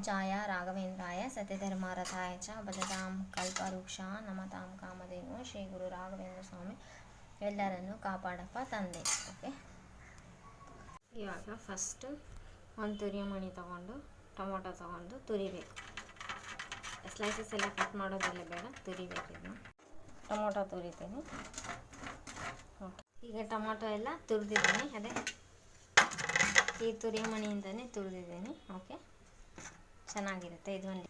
ಪೂಜ್ಯಾಯ ರಾಘವೇಂದ್ರಾಯ ಸತ್ಯಧರ್ಮರಥಾಯ ಚ ಭಜತಾಂ ಕಲ್ಪವೃಕ್ಷ ನಮತಾಂ ಕಾಮಧೇನು ಶ್ರೀ ಗುರು ರಾಘವೇಂದ್ರ ಸ್ವಾಮಿ ಎಲ್ಲರನ್ನು ಕಾಪಾಡಪ್ಪ ತಂದೆ. ಓಕೆ ಇವಾಗ ಫಸ್ಟ್ ಒಂದು ತುರಿಮಣಿ ತಗೊಂಡು, ಟೊಮೊಟೊ ತಗೊಂಡು ತುರಿಬೇಕು. ಸ್ಲೈಸಸ್ ಎಲ್ಲ ಕಟ್ ಮಾಡೋದೆಲ್ಲ ಬೇಡ, ತುರಿಬೇಕು ಇದನ್ನು. ಟೊಮೊಟೊ ತುರಿತೀನಿ. ಓಕೆ ಈಗ ಟೊಮೊಟೊ ಎಲ್ಲ ತುರಿದಿದ್ದೀನಿ, ಅದೇ ಈ ತುರಿಮಣಿಯಿಂದನೇ ತುರಿದಿದ್ದೀನಿ. ಓಕೆ ಚೆನ್ನಾಗಿರುತ್ತೆ. ಇದು ಒಂದು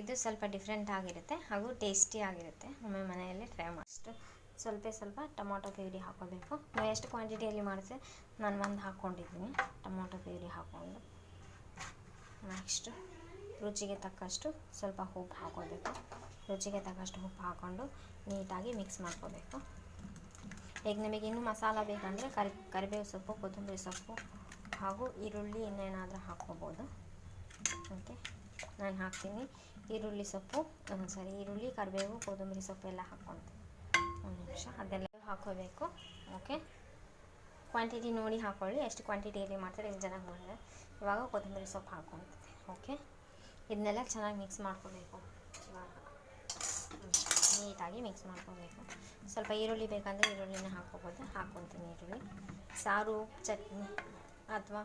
ಇದು ಸ್ವಲ್ಪ ಡಿಫ್ರೆಂಟ್ ಆಗಿರುತ್ತೆ. ಹಾಗೂ ಟೇಸ್ಟಿ ಆಗಿರುತ್ತೆ. ಒಮ್ಮೆ ಮನೆಯಲ್ಲಿ ಟ್ರೈ ಮಾಡಿಷ್ಟು ಸ್ವಲ್ಪ ಸ್ವಲ್ಪ ಟೊಮೊಟೊ ಪ್ಯೂರಿ ಹಾಕೋಬೇಕು ನೀವು ಎಷ್ಟು ಕ್ವಾಂಟಿಟಿಯಲ್ಲಿ ಮಾಡಿಸಿ ನಾನು ಒಂದು ಹಾಕ್ಕೊಂಡಿದ್ದೀನಿ ಟೊಮೊಟೊ ಪ್ಯೂರಿ ಹಾಕ್ಕೊಂಡು ನೆಕ್ಸ್ಟು ರುಚಿಗೆ ತಕ್ಕಷ್ಟು ಸ್ವಲ್ಪ ಉಪ್ಪು ಹಾಕೋಬೇಕು ರುಚಿಗೆ ತಕ್ಕಷ್ಟು ಉಪ್ಪು ಹಾಕ್ಕೊಂಡು ನೀಟಾಗಿ ಮಿಕ್ಸ್ ಮಾಡ್ಕೋಬೇಕು ಈಗ ನಿಮಗೆ ಇನ್ನೂ ಮಸಾಲ ಬೇಕಂದರೆ ಕರಿ, ಕರಿಬೇವು ಸೊಪ್ಪು, ಕೊತ್ತಂಬರಿ ಸೊಪ್ಪು ಹಾಗೂ ಈರುಳ್ಳಿ ಇನ್ನೇನಾದರೂ ಹಾಕ್ಕೋಬೋದು ನಾನು ಹಾಕ್ತೀನಿ. ಈರುಳ್ಳಿ ಸೊಪ್ಪು ಸಾರಿ, ಈರುಳ್ಳಿ, ಕರಿಬೇವು, ಕೊತ್ತಂಬರಿ ಸೊಪ್ಪು ಎಲ್ಲ ಹಾಕ್ಕೊತೀನಿ ಒಂದು ನಿಮಿಷ, ಅದೆಲ್ಲ ಹಾಕೋಬೇಕು, ಓಕೆ? ಕ್ವಾಂಟಿಟಿ ನೋಡಿ ಹಾಕ್ಕೊಳ್ಳಿ ಎಷ್ಟು ಕ್ವಾಂಟಿಟಿಯಲ್ಲಿ ಮಾಡ್ತಾರೆ ಎಷ್ಟು ಜನಕ್ಕೆ ಮಾಡಿದ್ರೆ ಇವಾಗ ಕೊತ್ತಂಬರಿ ಸೊಪ್ಪು ಹಾಕ್ಕೊತೀನಿ ಓಕೆ? ಇದನ್ನೆಲ್ಲ ಚೆನ್ನಾಗಿ ಮಿಕ್ಸ್ ಮಾಡ್ಕೋಬೇಕು, ಇವಾಗ. ನೀಟಾಗಿ ಮಿಕ್ಸ್ ಮಾಡ್ಕೋಬೇಕು. ಸ್ವಲ್ಪ ಈರುಳ್ಳಿ ಬೇಕಂದರೆ ಈರುಳ್ಳಿನ ಹಾಕ್ಕೋಬೋದು ಹಾಕ್ಕೊತೀನಿ ಈರುಳ್ಳಿ. ಸಾರು, ಚಟ್ನಿ, ಅಥವಾ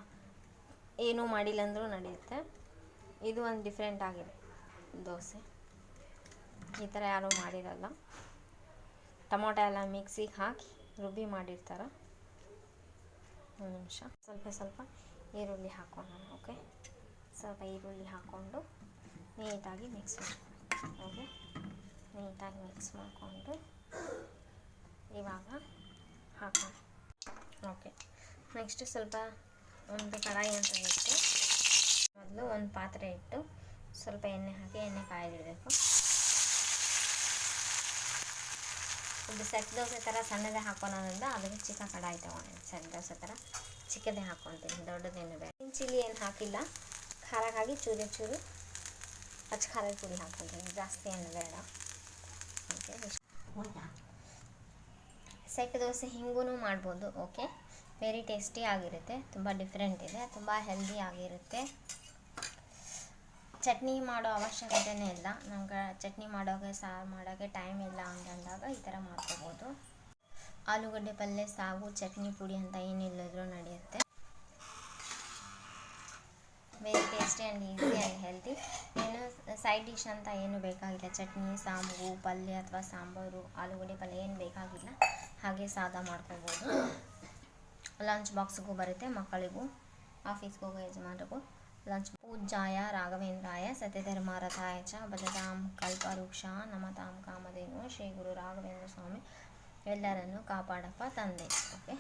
ಏನೂ ಮಾಡಿಲ್ಲ ಅಂದರೂ ನಡೆಯುತ್ತೆ. ಇದು ಒಂದು ಡಿಫ್ರೆಂಟ್ ಆಗಿದೆ. ದೋಸೆ. ಈ ಥರ ಯಾರೂ ಮಾಡಿರಲ್ಲ. ಟೊಮೊಟೊ ಎಲ್ಲ ಮಿಕ್ಸಿಗೆ ಹಾಕಿ ರುಬ್ಬಿ ಮಾಡಿರ್ತಾರೆ. ಒಂದು ನಿಮಿಷ. ಸ್ವಲ್ಪ ಸ್ವಲ್ಪ ಈರುಳ್ಳಿ ಹಾಕೋಣ, ಓಕೆ? ಸ್ವಲ್ಪ ಈರುಳ್ಳಿ ಹಾಕ್ಕೊಂಡು ನೀಟಾಗಿ ಮಿಕ್ಸ್ ಮಾಡ್ಕೊಂಡು ಓಕೆ? ನೀಟಾಗಿ ಮಿಕ್ಸ್ ಮಾಡಿಕೊಂಡು ಇವಾಗ ಹಾಕೋಣ, ಓಕೆ? ನೆಕ್ಸ್ಟ್ ಸ್ವಲ್ಪ ಒಂದು ಕಡಾಯಿ ಅಂತ ಇಟ್ಟು ಮೊದಲು ಒಂದು ಪಾತ್ರೆ ಇಟ್ಟು ಸ್ವಲ್ಪ ಎಣ್ಣೆ ಹಾಕಿ ಎಣ್ಣೆ ಕಾಯ್ದಿಡಬೇಕು. ಇದು ಸೆಟ್ ದೋಸೆ ಥರ ಸಣ್ಣದೇ ಹಾಕೋಣದಿಂದ ಅದಕ್ಕೆ ಚಿಕ್ಕ ಕಡಾಯಿ ತೊಗೊಂಡಿನಿ. ಸೆಟ್ ದೋಸೆ ಥರ ಚಿಕ್ಕದೇ ಹಾಕ್ಕೊತೀನಿ ದೊಡ್ಡದೇನು ಬೇಡ. ಚಿಲ್ಲಿ ಏನು ಹಾಕಿಲ್ಲ. ಖಾರಕ್ಕಾಗಿ ಚೂರಿ ಚೂರು ಹಚ್ಚ ಖಾರದ ಪುಡಿ ಹಾಕ್ಕೊತೀನಿ ಜಾಸ್ತಿ ಏನು ಬೇಡ. ಓಕೆ ಸೆಟ್ ದೋಸೆ ಹಿಂಗೂ ಮಾಡ್ಬೋದು ಓಕೆ. ವೆರಿ ಟೇಸ್ಟಿ ಆಗಿರುತ್ತೆ ತುಂಬ ಡಿಫ್ರೆಂಟ್ ಇದೆ ತುಂಬ ಹೆಲ್ದಿ ಆಗಿರುತ್ತೆ. ಚಟ್ನಿ ಮಾಡೋ ಅವಶ್ಯಕತೆನೇ ಇಲ್ಲ. ನಮ್ಗೆ ಚಟ್ನಿ ಮಾಡೋಕ್ಕೆ ಸಾರು ಮಾಡೋಕ್ಕೆ ಟೈಮ್ ಇಲ್ಲ ಅಂತಂದಾಗ ಈ ಥರ ಮಾಡ್ಕೋಬೋದು. ಆಲೂಗಡ್ಡೆ ಪಲ್ಯ ಸಾಗು, ಚಟ್ನಿ ಪುಡಿ ಅಂತ ಏನಿಲ್ಲದ್ರೂ ನಡೆಯುತ್ತೆ. Very tasty and easy and healthy ಏನು ಸೈಡ್ ಡಿಶ್ ಅಂತ ಏನು ಬೇಕಾಗಿಲ್ಲ. ಚಟ್ನಿ ಸಾಂಬು ಪಲ್ಯ ಅಥವಾ ಸಾಂಬಾರು, ಆಲೂಗಡ್ಡೆ ಪಲ್ಯ ಏನು ಬೇಕಾಗಿಲ್ಲ. ಹಾಗೆ ಸಾದ ಮಾಡ್ಕೋಬೋದು. ಲಂಚ್ ಬಾಕ್ಸ್ಗೂ ಬರುತ್ತೆ ಮಕ್ಕಳಿಗೂ ಆಫೀಸ್ಗೆ ಹೋಗೋ ಯಜಮಾನರಿಗೂ. ಲಂಚ್ ಪೂಜ್ಯಾಯ ರಾಘವೇಂದ್ರಾಯ ಸತ್ಯಧರ್ಮರಥಾಯ ಚ ಭಜತಾಂ ಕಲ್ಪವೃಕ್ಷ ನಮತಾಂ ಕಾಮಧೇನು ಶ್ರೀ ಗುರು ರಾಘವೇಂದ್ರ ಸ್ವಾಮಿ ಎಲ್ಲರನ್ನು ಕಾಪಾಡಪ್ಪ, ತಂದೆ. ಓಕೆ